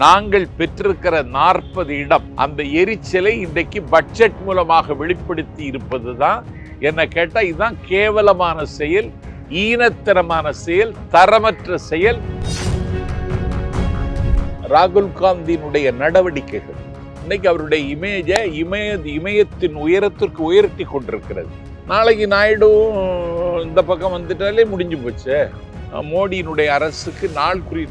நாங்கள் பெற்றிருக்கிற நாற்பது இடம் அந்த எரிச்சலை இன்றைக்கு பட்ஜெட் மூலமாக வெளிப்படுத்தி இருப்பதுதான். என்ன கேட்டால் இதுதான் கேவலமான செயல் ஈனத்தனமான செயல் தரமற்ற செயல். ராகுல் காந்தியினுடைய நடவடிக்கைகள் இன்னைக்கு அவருடைய இமேஜை இமய இமயத்தின் உயரத்திற்கு உயர்த்தி கொண்டிருக்கிறது. நாளைக்கு நாயுடும் இந்த பக்கம் வந்துட்டாலே முடிஞ்சு போச்சு. மோடியினுடைய அரசுக்கு நாள் குறி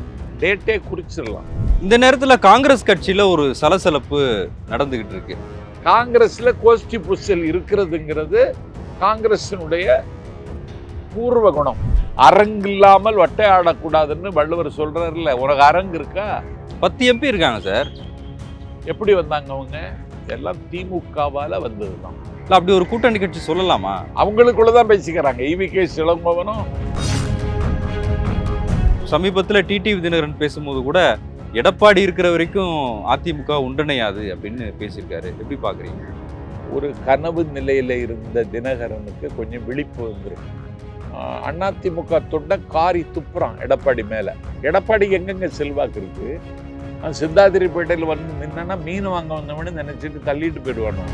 டேட்டே குறிச்சிடலாம். இந்த நேரத்துல காங்கிரஸ் கட்சியில ஒரு சலசலப்பு நடந்துகிட்டு இருக்கு. காங்கிரஸ்ல கோஷ்டி புசல் இருக்கிறதுங்கிறது காங்கிரசினுடைய பூர்வ குணம். அரங்கு இல்லாமல் வட்டை ஆடக்கூடாதுன்னு வள்ளுவர் சொல்றாருல்ல உனக்கு அரங்கு இருக்கா? பத்து எம்பி இருக்காங்க சார். எப்படி வந்தாங்க அவங்க? எல்லாம் திமுகவால வந்ததுதான். இல்ல அப்படி ஒரு கூட்டணி கட்சி சொல்லலாமா? அவங்களுக்குள்ளதான் பேசிக்கிறாங்க. இவி கே சிலம்பவனும் சமீபத்தில் டிடி தினகரன் பேசும்போது கூட எடப்பாடி இருக்கிற வரைக்கும் அதிமுக ஒன்றிணையாது அப்படின்னு பேசியிருக்காரு. எப்படி பார்க்குறீங்க ஒரு கனவு நிலையில் இருந்த தினகரனுக்கு கொஞ்சம் விழிப்பு வந்துருக்கு. அதிமுக தொண்ட காரி துப்புறான் எடப்பாடி மேலே. எடப்பாடி எங்கெங்க செல்வாக்கு இருக்குது சித்தாதிரிப்பேட்டையில் சிந்தாதிரிப்பேட்டையில் வந்து நின்னா மீன் வாங்க வந்தவனு நினச்சிட்டு தள்ளிட்டு போயிடுவானோ?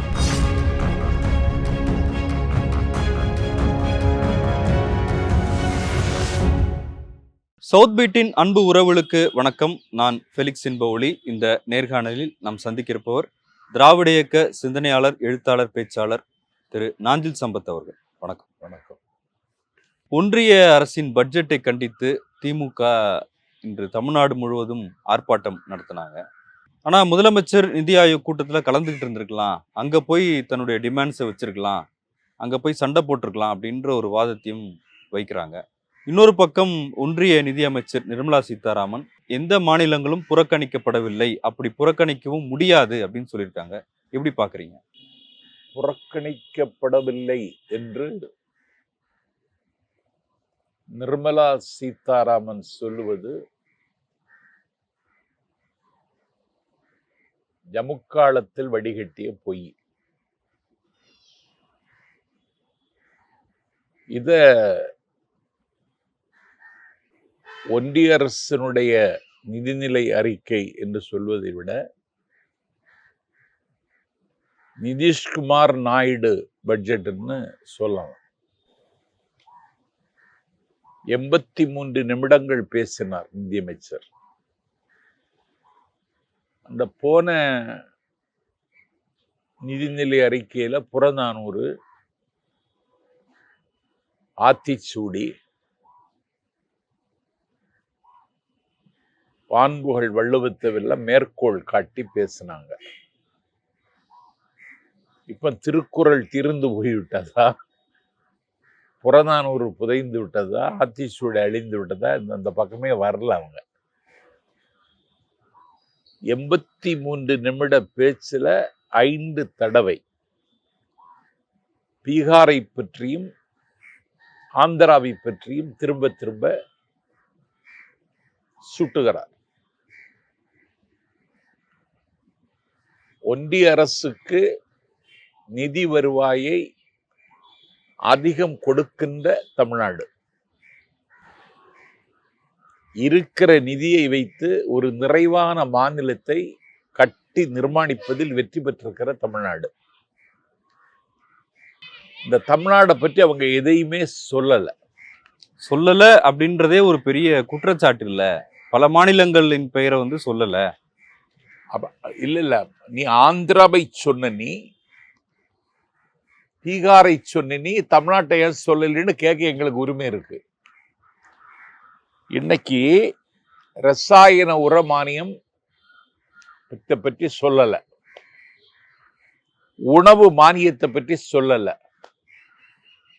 சவுத் பீட்டின் அன்பு உறவுகளுக்கு வணக்கம். நான் ஃபெலிக்ஸ் இன்பஒளி இந்த நேர்காணலில் நாம் சந்திக்கிருப்பவர் திராவிட இயக்க சிந்தனையாளர் எழுத்தாளர் பேச்சாளர் திரு நாஞ்சில் சம்பத் அவர்கள். வணக்கம். வணக்கம். ஒன்றிய அரசின் பட்ஜெட்டை கண்டித்து திமுக இன்று தமிழ்நாடு முழுவதும் ஆர்ப்பாட்டம் நடத்தினாங்க. ஆனா முதலமைச்சர் நிதி ஆயோக் கூட்டத்துல கலந்துகிட்டு இருந்திருக்கலாம். அங்க போய் தன்னுடைய டிமாண்ட்ஸை வச்சிருக்கலாம். அங்க போய் சண்டை போட்டிருக்கலாம் அப்படின்ற ஒரு வாதத்தையும் வைக்கிறாங்க. இன்னொரு பக்கம் ஒன்றிய நிதியமைச்சர் நிர்மலா சீதாராமன் எந்த மாநிலங்களும் புறக்கணிக்கப்படவில்லை அப்படி புறக்கணிக்கவும் முடியாது அப்படின்னு சொல்லியிருக்காங்க. எப்படி பார்க்குறீங்க? புறக்கணிக்கப்படவில்லை என்று நிர்மலா சீதாராமன் சொல்லுவது ஜமுக்காலத்தில் வடிகட்டிய பொய். இதை ஒன்றிய அரசினுடைய நிதிநிலை அறிக்கை என்று சொல்வதை விட நிதிஷ்குமார் நாயுடு பட்ஜெட்னு சொல்லலாம். எண்பத்தி மூன்று நிமிடங்கள் பேசினார் நிதியமைச்சர் அந்த போன நிதிநிலை அறிக்கையில் புறநானூறு ஆத்திச்சூடி பான்புகள் வள்ளுவத்தவில் மேற்கோள் காட்டி பேசினாங்க. இப்ப திருக்குறள் திருந்து போய்விட்டதா? புறநானூறு புதைந்து விட்டதா? ஆத்திச்சூடி அழிந்து விட்டதா? இந்த அந்த பக்கமே வரல அவங்க. எண்பத்தி மூன்று நிமிட பேச்சில் ஐந்து தடவை பீகாரை பற்றியும் ஆந்திராவை பற்றியும் திரும்ப திரும்ப சுட்டுகிறார். ஒன்றிய அரசுக்கு நிதி வருவாயை அதிகம் கொடுக்கின்ற தமிழ்நாடு. இருக்கிற நிதியை வைத்து ஒரு நிறைவான மாநிலத்தை கட்டி நிர்மாணிப்பதில் வெற்றி பெற்றிருக்கிற தமிழ்நாடு. இந்த தமிழ்நாடை பற்றி அவங்க எதையுமே சொல்லலை. சொல்லலை அப்படின்றதே ஒரு பெரிய குற்றச்சாட்டு இல்லை. பல மாநிலங்களின் பெயரை வந்து சொல்லலை. அப்போ இல்ல இல்ல நீ ஆந்திராவை சொன்ன நீ பீகாரை சொன்ன நீ தமிழ்நாட்டை ஏன் சொல்லலைன்னு கேட்க எங்களுக்கு உரிமை இருக்கு. இன்னைக்கு ரசாயன உர மானியம் இதை பற்றி சொல்லலை. உணவு மானியத்தை பற்றி சொல்லலை.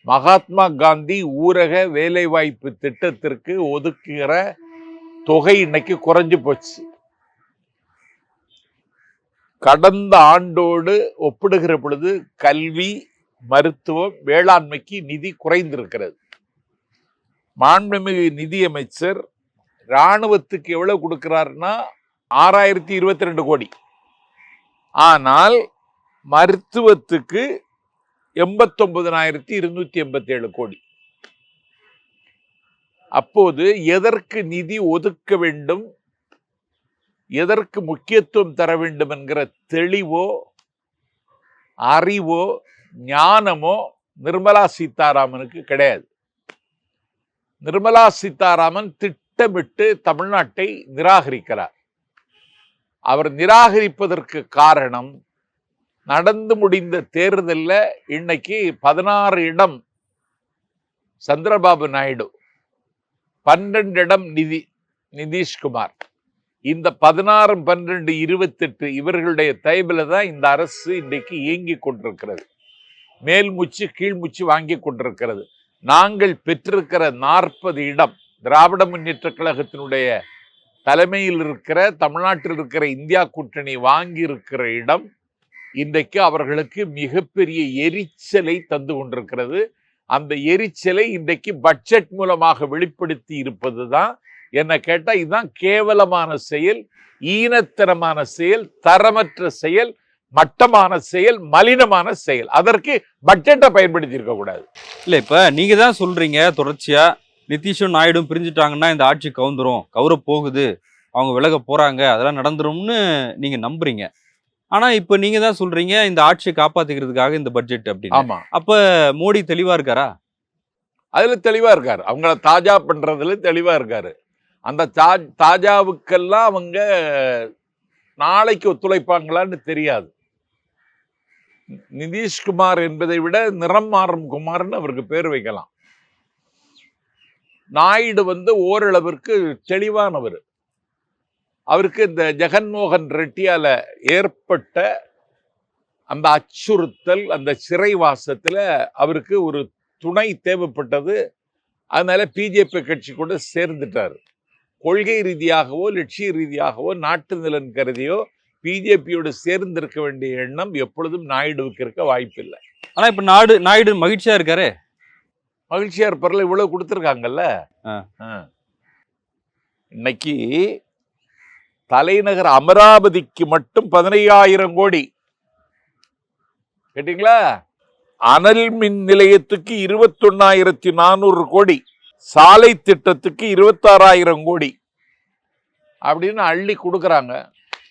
மகாத்மா காந்தி ஊரக வேலைவாய்ப்பு திட்டத்திற்கு ஒதுக்குகிற தொகை இன்னைக்கு குறைஞ்சு போச்சு. கடந்த ஆண்டோடு ஒப்பிடுகிற பொழுது கல்வி மருத்துவம் வேளாண்மைக்கு நிதி குறைந்திருக்கிறது. மாண்புமிகு நிதியமைச்சர் இராணுவத்துக்கு எவ்வளவு கொடுக்கிறாருன்னா ஆறாயிரத்தி இருபத்தி ரெண்டு கோடி. ஆனால் மருத்துவத்துக்கு எண்பத்தொன்பதனாயிரத்தி இருநூத்தி எண்பத்தி ஏழு கோடி. அப்போது எதற்கு நிதி ஒதுக்க வேண்டும் எதற்கு முக்கியத்துவம் தர வேண்டும் என்கிற தெளிவோ அறிவோ ஞானமோ நிர்மலா சீதாராமனுக்கு கிடையாது. நிர்மலா சீதாராமன் திட்டமிட்டு தமிழ்நாட்டை நிராகரிக்கிறார். அவர் நிராகரிப்பதற்கு காரணம் நடந்து முடிந்த தேர்தல்ல இன்னைக்கு பதினாறு இடம் சந்திரபாபு நாயுடு பன்னெண்டு இடம் நிதி நிதிஷ்குமார். இந்த பதினாறு பன்னெண்டு இருபத்தெட்டு இவர்களுடைய தைபில தான் இந்த அரசு இன்றைக்கு இயங்கி கொண்டிருக்கிறது. மேல் மூச்சு கீழ் மூச்சு வாங்கி கொண்டிருக்கிறது. நாங்கள் பெற்றிருக்கிற நாற்பது இடம் திராவிட முன்னேற்ற கழகத்தினுடைய தலைமையில் இருக்கிற தமிழ்நாட்டில் இருக்கிற இந்தியா கூட்டணி வாங்கி இருக்கிற இடம் இன்றைக்கு அவர்களுக்கு மிகப்பெரிய எரிச்சலை தந்து கொண்டிருக்கிறது. அந்த எரிச்சலை இன்றைக்கு பட்ஜெட் மூலமாக வெளிப்படுத்தி இருப்பது தான் என்ன கேட்டா இதுதான் கேவலமான செயல் ஈனத்தனமான செயல் தரமற்ற செயல் மட்டமான செயல் மலினமான செயல். அதற்கு பட்ஜெட்டை பயன்படுத்தி இருக்க கூடாது. இல்ல இப்ப நீங்க தான் சொல்றீங்க தொடர்ச்சியா. நிதிஷும் நாயுடும் பிரிஞ்சுட்டாங்கன்னா இந்த ஆட்சி கவுந்துரும் கவுர போகுது அவங்க விலக போறாங்க அதெல்லாம் நடந்துரும்னு நீங்க நம்புறீங்க. ஆனா இப்ப நீங்க தான் சொல்றீங்க இந்த ஆட்சியை காப்பாத்திக்கிறதுக்காக இந்த பட்ஜெட் அப்படின்னு. ஆமா. அப்ப மோடி தெளிவா இருக்காரா? அதுல தெளிவா இருக்காரு. அவங்கள தாஜா பண்றதுல தெளிவா இருக்காரு. அந்த தா- தாஜாவுக்கெல்லாம் அவங்க நாளைக்கு ஒத்துழைப்பாங்களான்னு தெரியாது. நிதிஷ்குமார் என்பதை விட நிறம் மாறும் குமார்னு அவருக்கு பேர் வைக்கலாம். நாயுடு வந்து ஓரளவிற்கு தெளிவானவர். அவருக்கு இந்த ஜெகன்மோகன் ரெட்டியால் ஏற்பட்ட அந்த அச்சுறுத்தல் அந்த சிறைவாசத்தில் அவருக்கு ஒரு துணை தேவைப்பட்டது. அதனால பிஜேபி கட்சி கூட சேர்ந்துட்டார். கொள்கை ரீதியாகவோ லட்சிய ரீதியாகவோ நாட்டு நலன் கருதியோ பிஜேபியோடு சேர்ந்திருக்க வேண்டிய எண்ணம் எப்பொழுதும் நாயுடுவுக்கு இருக்க வாய்ப்பில்லை. ஆனா இப்ப நாடு நாயுடு மகிழ்ச்சியா இருக்காரு? மகிழ்ச்சியா இருப்பார்ல இவ்வளவு கொடுத்துருக்காங்கல்ல. இன்னைக்கு தலைநகர் அமராவதிக்கு மட்டும் பதினையாயிரம் கோடி. கேட்டீங்களா? அனல் மின் நிலையத்துக்கு இருபத்தொன்னாயிரத்தி நானூறு கோடி. சாலை திட்டத்துக்கு இருபத்தாறாயிரம் கோடி அப்படின்னு அள்ளி கொடுக்கறாங்க.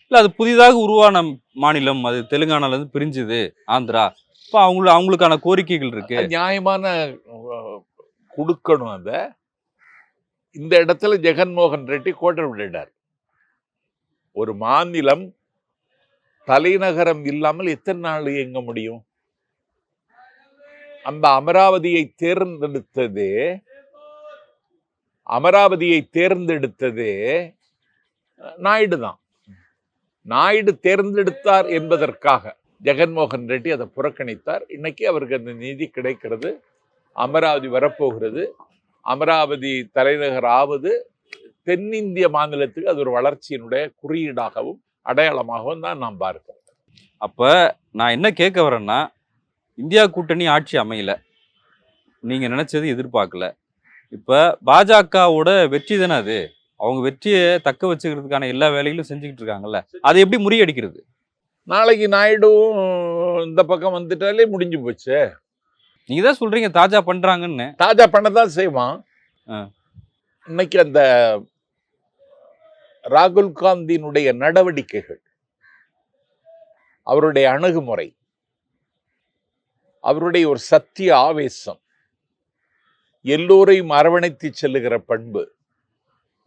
இல்ல அது புதிதாக உருவான மாநிலம் அது தெலுங்கானால இருந்து பிரிஞ்சுது ஆந்திரா. இப்ப அவங்கள அவங்களுக்கான கோரிக்கைகள் இருக்கு. நியாயமான கொடுக்கணும் அத. இந்த இடத்துல ஜெகன்மோகன் ரெட்டி கோட்டை விட்டுட்டார். ஒரு மாநிலம் தலைநகரம் இல்லாமல் எத்தனை நாள் இயங்க முடியும்? அந்த அமராவதியை தேர்ந்தெடுத்தது அமராவதியை தேர்ந்தெடுத்தது நாயுடு தான் நாயுடு தேர்ந்தெடுத்தார் என்பதற்காக ஜெகன்மோகன் ரெட்டி அதை புறக்கணித்தார். இன்னைக்கு அவருக்கு அந்த நீதி கிடைக்கிறது. அமராவதி வரப்போகிறது. அமராவதி தலைநகர் ஆவது தென்னிந்திய மாநிலத்துக்கு அது ஒரு வளர்ச்சியினுடைய குறியீடாகவும் அடையாளமாகவும் தான் நாம் பார்க்கிறோம். அப்போ நான் என்ன கேட்க வரேன்னா இந்தியா கூட்டணி ஆட்சி அமையல. நீங்கள் நினச்சது எதிர்பார்க்கல. இப்ப பாஜகவோட வெற்றி தானே அது? அவங்க வெற்றியை தக்க வச்சுக்கிறதுக்கான எல்லா வேலைகளும் செஞ்சுக்கிட்டு இருக்காங்கல்ல? அதை எப்படி முறியடிக்கிறது? நாளைக்கு நாயுடுவும் இந்த பக்கம் வந்துட்டாலே முடிஞ்சு போச்சு. நீங்க தான் சொல்றீங்க தாஜா பண்றாங்கன்னு. தாஜா பண்ணதான் செய்வான். ஆ. இன்னைக்கு அந்த ராகுல் காந்தியினுடைய நடவடிக்கைகள் அவருடைய அணுகுமுறை அவருடைய ஒரு சத்திய ஆவேசம் எல்லோரையும் அரவணைத்து செல்லுகிற பண்பு.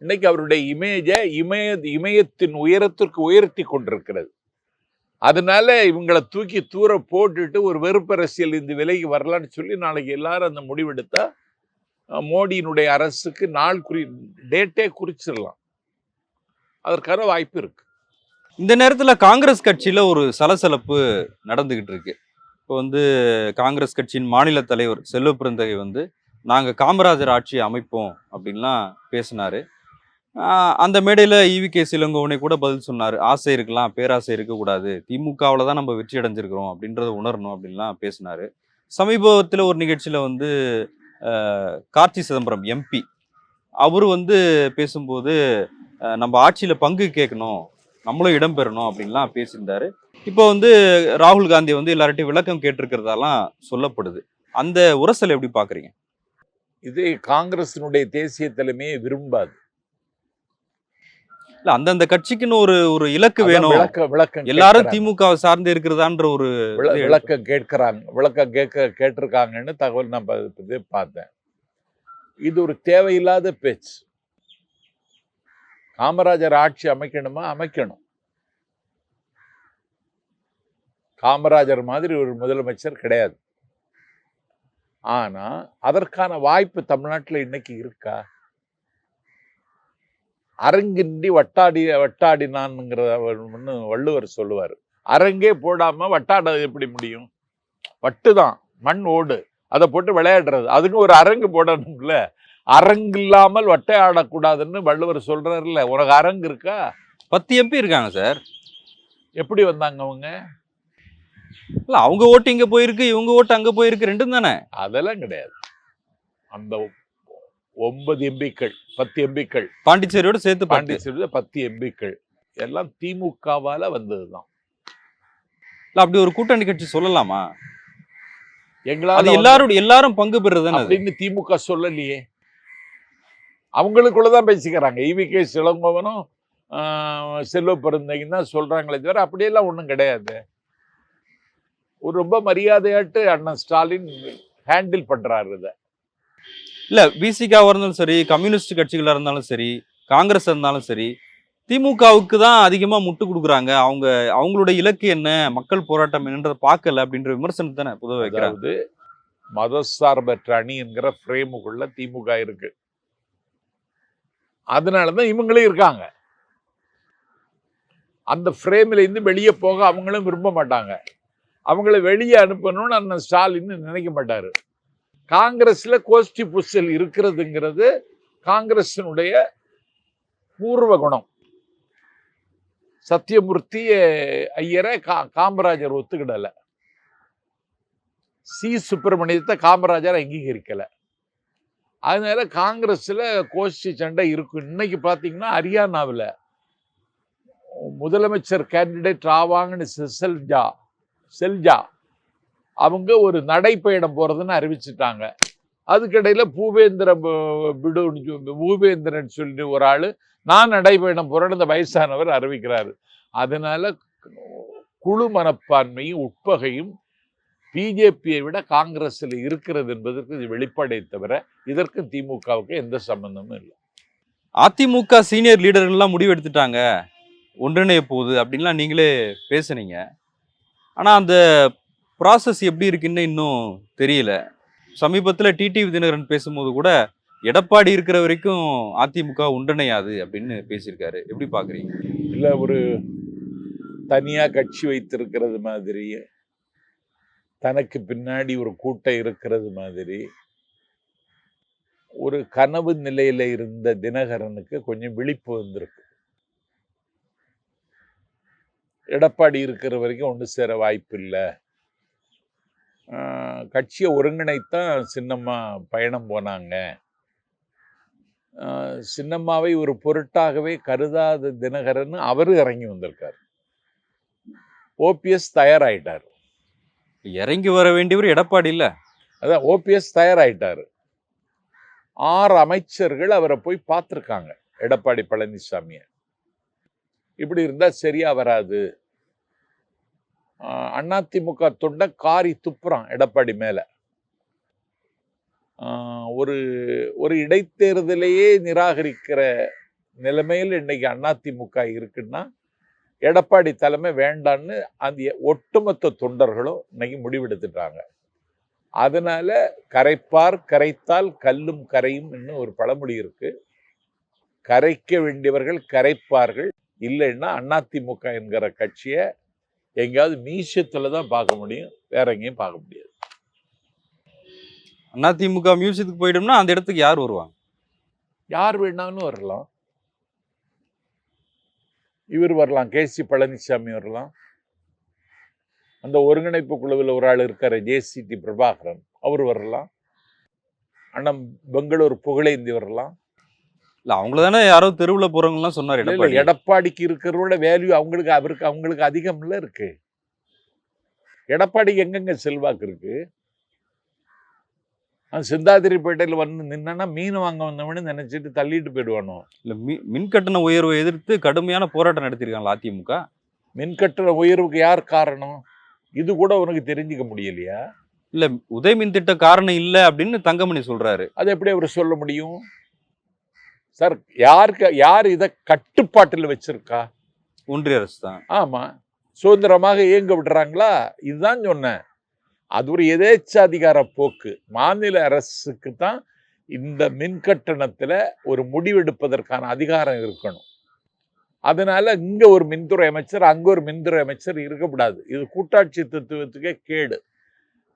இன்னைக்கு அவருடைய இமேஜை இமய இமயத்தின் உயரத்திற்கு உயர்த்தி கொண்டிருக்கிறது. அதனால இவங்களை தூக்கி தூர போட்டுட்டு ஒரு வெறுப்பரசியல் இந்த விலைக்கு வரலான்னு சொல்லி நாளைக்கு எல்லாரும் அந்த முடிவெடுத்தா மோடியினுடைய அரசுக்கு நாள் குறி டேட்டே குறிச்சிடலாம். அதற்கான வாய்ப்பு இருக்கு. இந்த நேரத்தில் காங்கிரஸ் கட்சியில் ஒரு சலசலப்பு நடந்துகிட்டு இருக்கு. இப்போ வந்து காங்கிரஸ் கட்சியின் மாநில தலைவர் செல்வ பிறந்தகை வந்து நாங்கள் காமராஜர் ஆட்சி அமைப்போம் அப்படின்லாம் பேசினாரு. அந்த மேடையில் ஈவி கே சிலங்கோவனை கூட பதில் சொன்னார். ஆசை இருக்கலாம் பேராசை இருக்கக்கூடாது. திமுகவில் தான் நம்ம வெற்றி அடைஞ்சிருக்கிறோம் அப்படின்றத உணரணும் அப்படின்லாம் பேசினாரு. சமீபத்தில் ஒரு நிகழ்ச்சியில் வந்து கார்த்தி சிதம்பரம் எம்பி அவர் வந்து பேசும்போது நம்ம ஆட்சியில் பங்கு கேட்கணும் நம்மளும் இடம் பெறணும் அப்படின்லாம் பேசியிருந்தாரு. இப்போ வந்து ராகுல் காந்தி வந்து எல்லார்ட்டையும் விளக்கம் கேட்டிருக்கிறதாலாம் சொல்லப்படுது. அந்த உரசல் எப்படி பார்க்குறீங்க இது காங்கிரசினுடைய தேசிய தலைமையை விரும்பாது. இல்ல அந்தந்த கட்சிக்குன்னு ஒரு ஒரு இலக்கு வேணும். விளக்க விளக்கம் எல்லாரும். திமுகவை சார்ந்து இருக்கிறதான்ற ஒரு விளக்கம் கேட்கிறாங்க விளக்கம் கேட்க கேட்டிருக்காங்கன்னு தகவல் நான் பார்த்தேன். இது ஒரு தேவையில்லாத பேச்சு. காமராஜர் ஆட்சி அமைக்கணுமா? அமைக்கணும். காமராஜர் மாதிரி ஒரு முதலமைச்சர் கிடையாது. ஆனா அதற்கான வாய்ப்பு தமிழ்நாட்டில் இன்னைக்கு இருக்கா? அரங்கின்றி வட்டாடி வட்டாடினான்ங்கிற ஒண்ணு வள்ளுவர் சொல்லுவார். அரங்கே போடாம வட்டாட எப்படி முடியும்? வட்டுதான் மண் ஓடு. அதை போட்டு விளையாடுறது. அதுக்கு ஒரு அரங்கு போடணும்ல. அரங்கு இல்லாமல் வட்டை ஆடக்கூடாதுன்னு வள்ளுவர் சொல்றாருல்ல. உனக்கு அரங்கு இருக்கா? பத்து எம்பி இருக்காங்க சார். எப்படி வந்தாங்க அவங்க? இல்ல அவங்க ஓட்டு இங்க போயிருக்கு இவங்க ஓட்டு அங்க போயிருக்கு ரெண்டும் தானே? அதெல்லாம் கிடையாது. அந்த ஒன்பது எம்பிக்கள் பத்து எம்பிக்கள். பாண்டிச்சேரியோட சேர்த்து பாண்டி பாண்டிச்சேரியில் பத்து எம்பிக்கள். எல்லாம் திமுகவால வந்ததுதான். இல்ல அப்படி ஒரு கூட்டணி கட்சி சொல்லலாமா? அது எங்களால எல்லாரும் எல்லாரும் பங்கு பெறுறது அப்படின்னு திமுக சொல்லலையே. அவங்களுக்குள்ளதான் பேசிக்கிறாங்க. இவி கே சிலங்கோவனும் ஆஹ், செல்வ பெருந்தகையும் தான் சொல்றாங்களே தவிர அப்படியெல்லாம் ஒண்ணும் கிடையாது. ஒரு ரொம்ப மரியாதையாட்டு அண்ணன் ஸ்டாலின் ஹேண்டில் பண்றாரு இதை. இல்ல பிசிகாவா இருந்தாலும் சரி கம்யூனிஸ்ட் கட்சிகளா இருந்தாலும் சரி காங்கிரஸ் இருந்தாலும் சரி திமுகவுக்கு தான் அதிகமா முட்டு கொடுக்குறாங்க. அவங்க அவங்களோட இலக்கு என்ன மக்கள் போராட்டம் என்னன்றதை பார்க்கல அப்படின்ற விமர்சனத்தை தானே பொதுவாக வைக்கிறாங்க. மதசார்பற்ற அணி என்கிற ஃப்ரேமுக்குள்ள திமுக இருக்கு. அதனாலதான் இவங்களே இருக்காங்க. அந்த ஃப்ரேம்ல இருந்து வெளியே போக அவங்களும் விரும்ப மாட்டாங்க. அவங்கள வெளியே அனுப்பணும்னு அண்ணன் ஸ்டாலின் நினைக்க மாட்டார். காங்கிரஸில் கோஷ்டி புஷல் இருக்கிறதுங்கிறது காங்கிரஸினுடைய பூர்வ குணம். சத்தியமூர்த்தி ஐயரை கா- காமராஜர் ஒத்துக்கிடலை. சி. சுப்பிரமணியத்தை காமராஜர் அங்கீகரிக்கலை. அதனால காங்கிரஸில் கோஷ்டி சண்டை இருக்கும் இன்னைக்கு பார்த்தீங்கன்னா ஹரியானாவில் முதலமைச்சர் கேண்டிடேட் ஆவாங்கன்னு சிசல்ஜா செல்ஜா. அவங்க ஒரு நடைப்பயணம் போகிறதுன்னு அறிவிச்சிட்டாங்க. அதுக்கிடையில் பூபேந்திர ப- பிடுன்னு பூபேந்திரன் சொல்லி ஒரு ஆள் நான் நடைபயணம் போகிறேன்னு இந்த வயசானவர் அறிவிக்கிறாரு. அதனால் குழு மனப்பான்மையும் உட்பகையும் பிஜேபியை விட காங்கிரஸில் இருக்கிறது என்பதற்கு இது வெளிப்படை தவிர இதற்கும் திமுகவுக்கு எந்த சம்பந்தமும் இல்லை. அதிமுக சீனியர் லீடர்கள்லாம் முடிவெடுத்துட்டாங்க முடிவு எடுத்துட்டாங்க. ஒன்றிணைய போகுது அப்படின்லாம் நீங்களே பேசுனீங்க. ஆனால் அந்த ப்ராசஸ் எப்படி இருக்குன்னு இன்னும் தெரியல. சமீபத்தில் டிடி தினகரன் பேசும்போது கூட எடப்பாடி இருக்கிற வரைக்கும் அதிமுக உண்டனையாது அப்படின்னு பேசியிருக்காரு. எப்படி பார்க்குறீங்க இல்லை ஒரு தனியாக கட்சி வைத்திருக்கிறது மாதிரி தனக்கு பின்னாடி ஒரு கூட்டம் இருக்கிறது மாதிரி ஒரு கனவு நிலையில் இருந்த தினகரனுக்கு கொஞ்சம் விழிப்பு வந்திருக்கு. எடப்பாடி இருக்கிற வரைக்கும் ஒன்று சேர வாய்ப்பு இல்லை கட்சியை ஒருங்கிணைத்தான் சின்னம்மா பயணம் போனாங்க. சின்னம்மாவை ஒரு பொருட்டாகவே கருதாத தினகரன் அவரு இறங்கி வந்திருக்காரு. ஓபிஎஸ் தயாராயிட்டார். இறங்கி வர வேண்டியவர் எடப்பாடி இல்ல. அதான் ஓபிஎஸ் தயாராயிட்டாரு. ஆறு அமைச்சர்கள் அவரை போய் பார்த்துருக்காங்க எடப்பாடி பழனிசாமியை. இப்படி இருந்தா சரியா வராது. அதிமுக தொண்டை காரி துப்புறான் எடப்பாடி மேல. ஒரு ஒரு இடைத்தேர்தலையே நிராகரிக்கிற நிலைமையில் இன்னைக்கு அதிமுக இருக்குன்னா எடப்பாடி தலைமை வேண்டான்னு அந்த ஒட்டுமொத்த தொண்டர்களும் இன்னைக்கு முடிவெடுத்துட்டாங்க. அதனால கரைப்பார் கரைத்தால் கல்லும் கரையும் இன்னும் ஒரு பழமொழி இருக்கு. கரைக்க வேண்டியவர்கள் கரைப்பார்கள். இல்லைன்னா அதிமுக என்கிற கட்சியை எங்கேயாவது மியூசியத்துல தான் பார்க்க முடியும். வேற எங்கேயும் பார்க்க முடியாது. அதிமுக மியூசியத்துக்கு போயிட்டோம்னா அந்த இடத்துக்கு யார் வருவாங்க? யார் வேணாலும் வரலாம். இவர் வரலாம். கே. சி. பழனிசாமி வரலாம். அந்த ஒருங்கிணைப்பு குழுவில் ஒரு ஆள் இருக்காரு ஜேசிடி பிரபாகரன். அவர் வரலாம். அண்ணன் பெங்களூர் புகழேந்தி வரலாம். இல்ல அவங்கள தானே யாரோ தெருவுல போறவங்க எல்லாம் சொன்னார் எடப்பாடி எடப்பாடிக்கு இருக்கிறோட வேல்யூ அவங்களுக்கு அவருக்கு அவங்களுக்கு அதிகம்ல இருக்கு. எடப்பாடிக்கு எங்கெங்க செல்வாக்கு இருக்கு? சிந்தாதிரிப்பேட்டையில் வந்து நின்னா மீன் வாங்க வந்தவனு நினைச்சிட்டு தள்ளிட்டு போயிடுவானோ? இல்ல மி- மின் கட்டண உயர்வை எதிர்த்து கடுமையான போராட்டம் நடத்திருக்காங்களா அதிமுக? மின்கட்டண உயர்வுக்கு யார் காரணம்? இது கூட உனக்கு தெரிஞ்சுக்க முடியலையா? இல்ல உதய மின் திட்ட காரணம் இல்ல அப்படின்னு தங்கமணி சொல்றாரு. அது எப்படி அவர் சொல்ல முடியும்? சார் யாருக்கு யார் இதை கட்டுப்பாட்டில் வச்சிருக்கா? ஒன்றிய அரசு தான். ஆமா. சுதந்திரமாக இயங்க விடுறாங்களா? இதுதான் சொன்னேன். அது ஒரு எதேச்சாதிகார போக்கு. மாநில அரசுக்கு தான் இந்த மின் கட்டணத்துல ஒரு முடிவெடுப்பதற்கான அதிகாரம் இருக்கணும். அதனால இங்க ஒரு மின்துறை அமைச்சர் அங்க ஒரு மின்துறை அமைச்சர் இருக்கக்கூடாது. இது கூட்டாட்சி தத்துவத்துக்கே கேடு.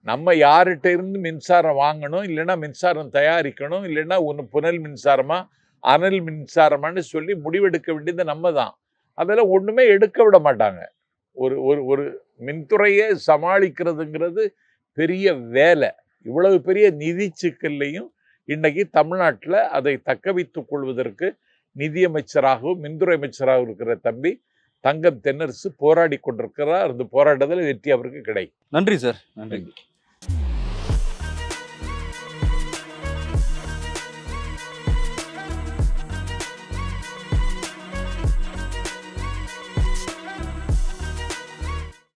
நம்ம யார்கிட்ட இருந்து மின்சாரம் வாங்கணும் இல்லைன்னா மின்சாரம் தயாரிக்கணும் இல்லைன்னா ஒன்று புனல் மின்சாரமா அனல் மின்சாரமான்னு சொல்லி முடிவெடுக்க வேண்டியது நம்ம தான் அதெல்லாம் ஒண்ணுமே எடுக்க விட மாட்டாங்க. ஒரு ஒரு ஒரு மின்துறையை சமாளிக்கிறதுங்கிறது பெரிய வேலை. இவ்வளவு பெரிய நிதி சிக்கல்லையும் இன்னைக்கு தமிழ்நாட்டில் அதை தக்க வைத்துக் கொள்வதற்கு நிதியமைச்சராகவும் மின்துறை அமைச்சராகவும் இருக்கிற தம்பி தங்கம் தென்னரசு போராடி கொண்டிருக்கிறார். அந்த போராட்டத்தில் வெற்றி அவருக்கு கிடைக்கும் நன்றி சார். நன்றி.